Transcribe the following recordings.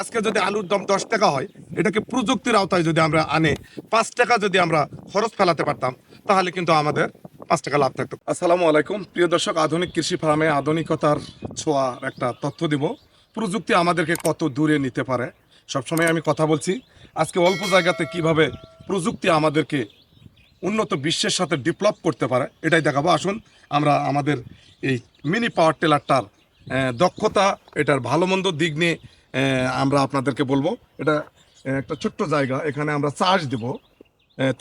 আজকে যদি আলুর দাম দশ টাকা হয়, এটাকে প্রযুক্তির আওতায় যদি আমরা আনে, পাঁচ টাকা যদি আমরা খরচ ফেলাতে পারতাম, তাহলে কিন্তু আমাদের পাঁচ টাকা লাভ থাকতো। আসসালামু আলাইকুম। প্রিয় দর্শক, আধুনিক কৃষি ফার্মে আধুনিকতার ছোঁয়ার একটা তথ্য দিব। প্রযুক্তি আমাদেরকে কত দূরে নিতে পারে? সবসময় আমি কথা বলছি, আজকে অল্প জায়গাতে কীভাবে প্রযুক্তি আমাদেরকে উন্নত বিশ্বের সাথে ডেভেলপ করতে পারে, এটাই দেখাবো। আসুন, আমরা আমাদের এই মিনি পাওয়ার টেলারটার দক্ষতা, এটার ভালো মন্দ দিক নিয়ে আমরা আপনাদেরকে বলব, এটা একটা ছোট্ট জায়গা, এখানে আমরা চার্জ দেব।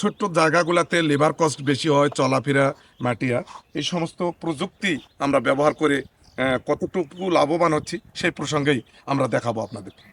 ছোট্ট জায়গাগুলোতে লেবার কস্ট বেশি হয়, চলাফেরা, মাটিয়া, এই সমস্ত প্রযুক্তি আমরা ব্যবহার করে কতটুকু লাভবান হচ্ছি সেই প্রসঙ্গেই আমরা দেখাবো আপনাদেরকে।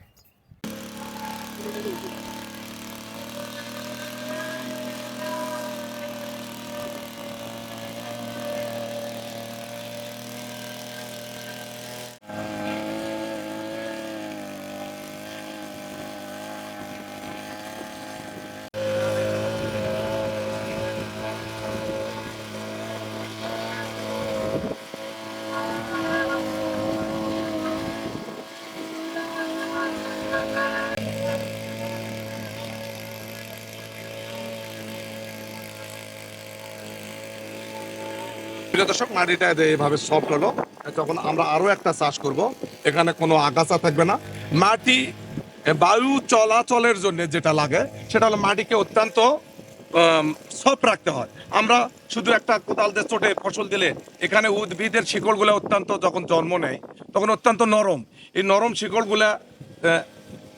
প্রিয় দর্শক মাটিটা এভাবে সফট হলো। তখন আমরা আরও একটা চাষ করব। এখানে কোনো আগাছা থাকবে না। মাটি বায়ু চলাচলের জন্য যেটা লাগে, সেটা হলো মাটিকে অত্যন্ত সফট রাখতে হয়। আমরা শুধু একটা কোদাল দিয়ে চোটে ফসল দিলে এখানে উদ্ভিদের শিকড়গুলো অত্যন্ত যখন জন্ম নেয়, তখন অত্যন্ত নরম। এই নরম শিকড়গুলা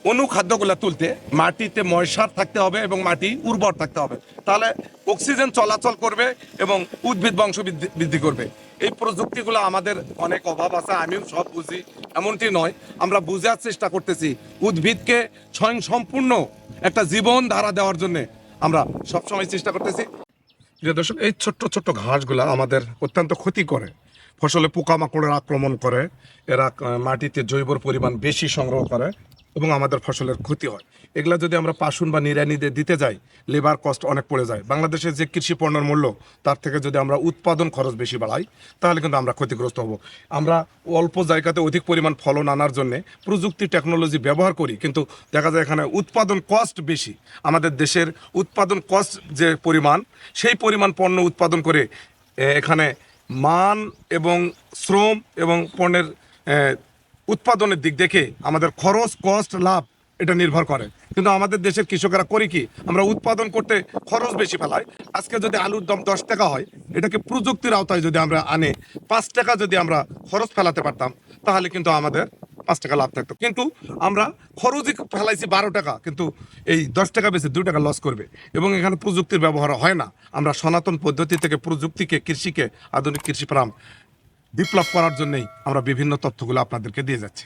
অনুখাদ্যগুলো তুলতে মাটিতে ময়সার থাকতে হবে এবং মাটি উর্বর থাকতে হবে। তাহলে অক্সিজেন চলাচল করবে এবং উদ্ভিদ বংশ বৃদ্ধি- করবে। এই প্রযুক্তিগুলো আমাদের অনেক অভাব আছে, আমিও সব বুঝি। এমনটি নয়, আমরা বুঝার চেষ্টা করতেছি উদ্ভিদকে স্বয়ং সম্পূর্ণ একটা জীবন ধারা দেওয়ার জন্য আমরা সবসময় চেষ্টা করতেছি। প্রিয় দর্শক, এই ছোট্ট ছোট্ট ঘাসগুলো আমাদের অত্যন্ত ক্ষতি করে। ফসলে পোকামাকড়ের আক্রমণ করে, এরা মাটিতে জৈবর পরিমাণ বেশি সংগ্রহ করে। এবং আমাদের ফসলের ক্ষতি হয়। এগুলা যদি আমরা পাশুন বা নিরানিতে দিতে যাই লেবার কস্ট অনেক পড়ে যায়। বাংলাদেশের যে কৃষি পণ্যের মূল্য, তার থেকে যদি আমরা উৎপাদন খরচ বেশি বাড়াই, তাহলে কিন্তু আমরা ক্ষতিগ্রস্ত হব। আমরা অল্প জায়গাতে অধিক পরিমাণ ফলন আনার জন্য প্রযুক্তি টেকনোলজি ব্যবহার করি, কিন্তু দেখা যায় এখানে উৎপাদন কস্ট বেশি। আমাদের দেশের উৎপাদন কস্ট যে পরিমাণ, সেই পরিমাণ পণ্য উৎপাদন করে এখানে মান এবং শ্রম এবং পণ্যের উৎপাদনের দিক দেখে আমাদের খরচ কস্ট লাভ, এটা নির্ভর করে। কিন্তু আমাদের দেশের কৃষকেরা করি কি? আমরা উৎপাদন করতে খরচ বেশি ফেলাই। আজকে যদি আলুর দাম দশ টাকা হয়, এটাকে প্রযুক্তির আওতায় যদি আমরা আনে, পাঁচ টাকা যদি আমরা খরচ ফেলাতে পারতাম, তাহলে কিন্তু আমাদের পাঁচ টাকা লাভ থাকতো। কিন্তু আমরা খরচই ফেলাইছি বারো টাকা, কিন্তু এই দশ টাকা বেশি দু টাকা লস করবে। এবং এখানে প্রযুক্তির ব্যবহার হয় না। আমরা সনাতন পদ্ধতি থেকে প্রযুক্তিকে, কৃষিকে, আধুনিক কৃষি ফার্ম বিপ্লব করার জন্যই আমরা বিভিন্ন তথ্যগুলো আপনাদেরকে দিয়ে যাচ্ছি।